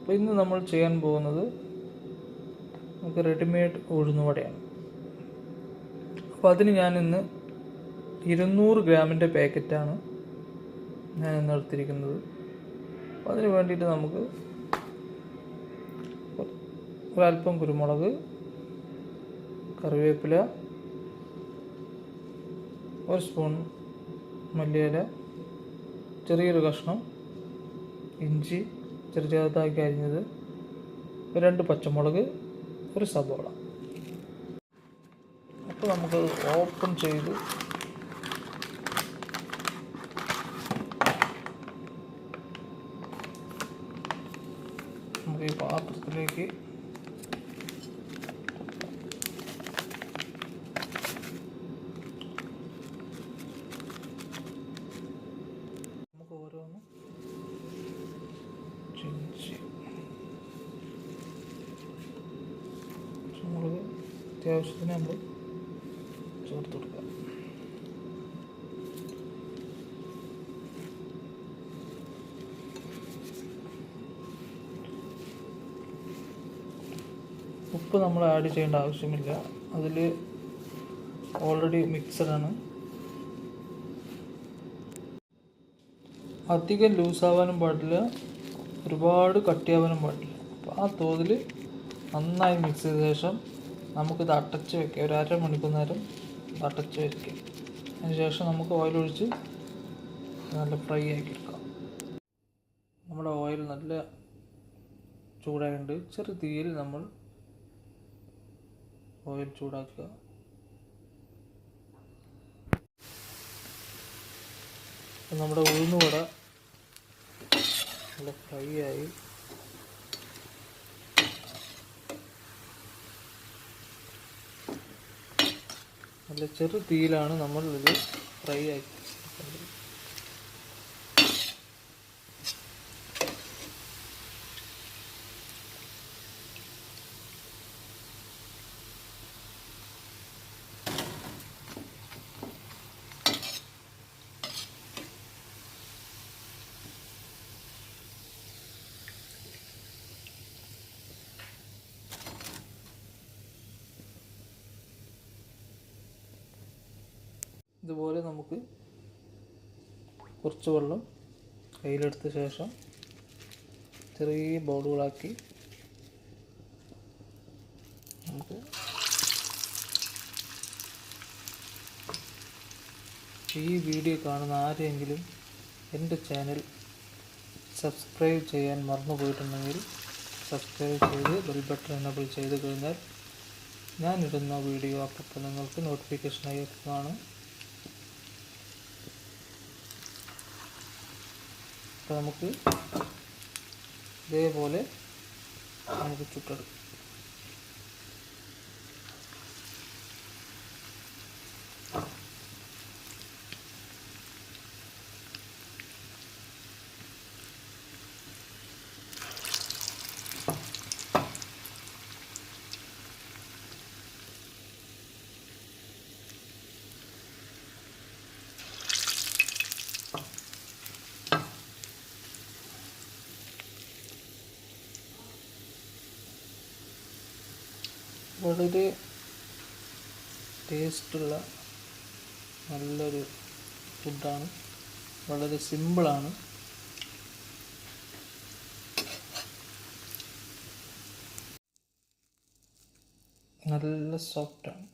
അപ്പോൾ ഇന്ന് നമ്മൾ ചെയ്യാൻ പോകുന്നത് നമുക്ക് റെഡിമെയ്ഡ് ഉഴുന്നുവടയാണ്. അപ്പോൾ അതിന് ഞാൻ ഇന്ന് ഇരുന്നൂറ് ഗ്രാമിന്റെ പാക്കറ്റാണ് ഞാൻ ഇന്ന് എടുത്തിരിക്കുന്നത്. അപ്പോൾ അതിന് വേണ്ടിയിട്ട് നമുക്ക് ഒരല്പം കുരുമുളക് കറിവേപ്പില ഒരു സ്പൂൺ മല്ലിയില ചെറിയൊരു കഷ്ണം ഇഞ്ചി ചെറു ചെറുതാക്കി അരിഞ്ഞത് രണ്ട് പച്ചമുളക് ഒരു സബോള അപ്പോൾ നമുക്ക് ഓപ്പൺ ചെയ്ത്. നമുക്ക് ഈ പാത്രത്തിലേക്ക് നമുക്ക് ഓരോന്നും പച്ചമുളക് അത്യാവശ്യത്തിന് നമ്മൾ ചേർത്ത് കൊടുക്കാം ഉപ്പ് നമ്മൾ ആഡ് ചെയ്യേണ്ട ആവശ്യമില്ല. അതിൽ ഓൾറെഡി മിക്സഡാണ് അധികം ലൂസാവാനും പാടില്ല. ഒരുപാട് കട്ടിയാവാനും പാടില്ല. അപ്പോൾ ആ തോതിൽ നന്നായി മിക്സ് ചെയ്ത ശേഷം നമുക്കിത് അടച്ച് വെക്കാം. ഒരു അര മണിക്കൂർ നേരം ഇത് അടച്ച് വെക്കാം. അതിന് ശേഷം നമുക്ക് ഓയിലൊഴിച്ച് നല്ല ഫ്രൈ ആക്കി എടുക്കാം. നമ്മുടെ ഓയിൽ നല്ല ചൂടായുണ്ട് ചെറു തീയിൽ നമ്മൾ ഓയിൽ ചൂടാക്കുക. നമ്മുടെ ഉഴുന്നുവട നല്ല ഫ്രൈ ആയി നല്ല ചെറു തീയിലാണ് നമ്മൾ ഇത് ഫ്രൈ ആക്കി ഇതുപോലെ നമുക്ക് കുറച്ച് വെള്ളം കയ്യിലെടുത്ത ശേഷം ചെറിയ ബോളുകളാക്കി നമുക്ക് ഈ വീഡിയോ കാണുന്ന ആരെങ്കിലും എന്റെ ചാനൽ സബ്സ്ക്രൈബ് ചെയ്യാൻ മറന്നു പോയിട്ടുണ്ടെങ്കിൽ സബ്സ്ക്രൈബ് ചെയ്ത് ബെൽ ബട്ടൺ എനബിൾ ചെയ്ത് കഴിഞ്ഞാൽ ഞാനിടുന്ന വീഡിയോ അപ്പോൾ നിങ്ങൾക്ക് നോട്ടിഫിക്കേഷനായി എത്തുന്നതാണ്. നമുക്ക് ഇതേപോലെ നമുക്ക് ചുട്ടെടുക്കാം വളരെ ടേസ്റ്റുള്ള നല്ലൊരു ഫുഡാണ് വളരെ സിമ്പിളാണ് നല്ല സോഫ്റ്റാണ്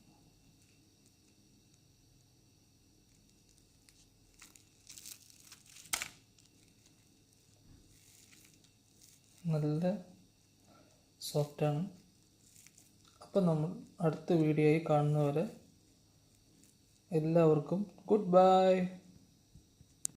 നല്ല സോഫ്റ്റാണ് അപ്പം നമ്മൾ അടുത്ത വീഡിയോയിൽ കാണുന്നവരെ എല്ലാവർക്കും ഗുഡ് ബൈ.